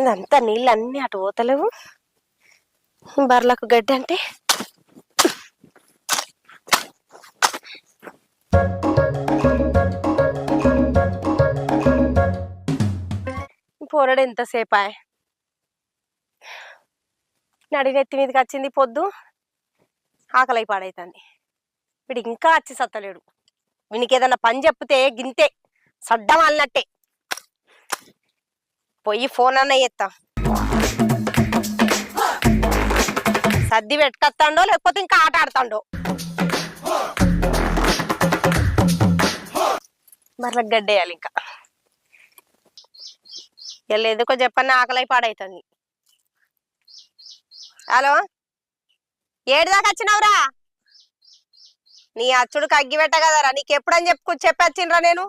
ఇదంతా నీళ్ళు అన్ని అటు పోతలేవు. బర్లకు గడ్డి అంటే పోరడు ఎంతసేపు ఆయ నడినెత్తి మీదకి వచ్చింది పొద్దు ఆకలి పాడైతుంది. వీడు ఇంకా వచ్చి సత్తలేడు. వీనికి ఏదన్నా పని చెప్తే గింతే సడ్డం అన్నట్టే పోయి ఫోన్ అన్న ఎత్తా సర్ది పెట్టుకొస్తాడో లేకపోతే ఇంకా ఆట ఆడతాడో? మరల గడ్డేయాలి ఇంకా. ఇలా ఎందుకో చెప్పన్న ఆకలి పాడైతుంది. హలో? ఏడుదాకా వచ్చినావురా? నీ అచ్చుడికి అగ్గి పెట్ట కదరా నీకు ఎప్పుడని చెప్పు చెప్పొచ్చిండ్రా నేను?